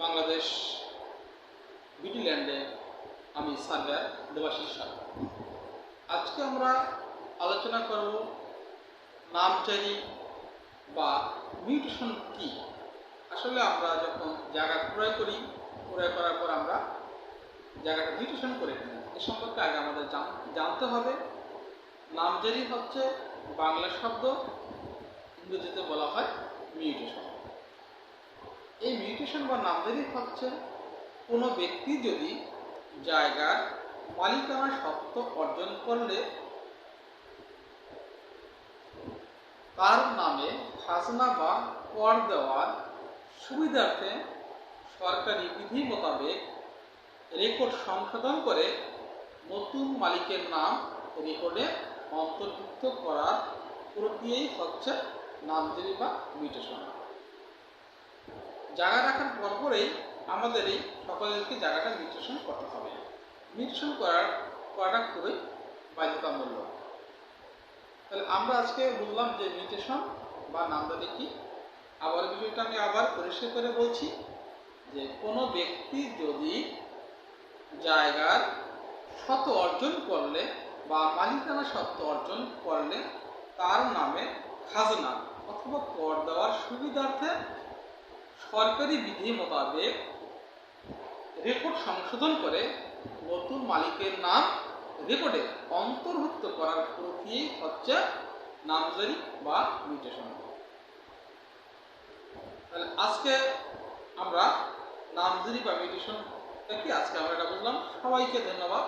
বাংলাদেশ বিটিল্যান্ডে আমি সার্ভেয়ার দেবাশিস সাহা আজকে আমরা আলোচনা করব নামজারি বা মিউটেশন কি? আসলে আমরা যখন জায়গা ক্রয় করি, ক্রয় করার পর আমরা জায়গাটা মিউটেশন করে নিই এ সম্পর্কে আগে আমাদের জান- জানতে হবে। নামজারি হচ্ছে বাংলা শব্দ, ইংরেজিতে বলা হয় মিউটেশন। এই বা নামজারি হচ্ছে কোনো ব্যক্তি যদি জায়গার মালিকানা সত্ত্ব অর্জন করলে, তার নামে খাজনা বা কর দেওয়ার সুবিধার্থে সরকারি বিধি মোতাবেক রেকর্ড সংশোধন করে নতুন মালিকের নাম রেকর্ডে অন্তর্ভুক্ত করার প্রক্রিয়াই হচ্ছে নামজারি বা মিউটেশন জায়গা রাখার পরপরেই আমাদের এই সকলেরকে জায়গাটা মিউটেশন করতে হবে। মিউটেশন করার করাটা খুবই বাধ্যতামূলক। তাহলে আমরা আজকে বললাম যে মিউটেশন বা নামদারি কি? আবার বিষয়টা আমি আবার পরিষ্কার করে বলছি যে কোনো ব্যক্তি যদি জায়গার শত অর্জন করলে বা মালিকানা সত্ত্ব অর্জন করলে তার নামে খাজনা অথবা কর দেওয়ার সুবিধার্থে সরকারি বিধি মোতাবেক রেকর্ড সংশোধন করে নতুন মালিকের নাম রেকর্ডে অন্তর্ভুক্ত করার প্রক্রিয়াই হচ্ছে নামজারি বা মিউটেশন। তাহলে আজকে আমরা নামজারি বা মিউটেশন কি আজকে আমরা এটা বুঝলাম সবাইকে ধন্যবাদ।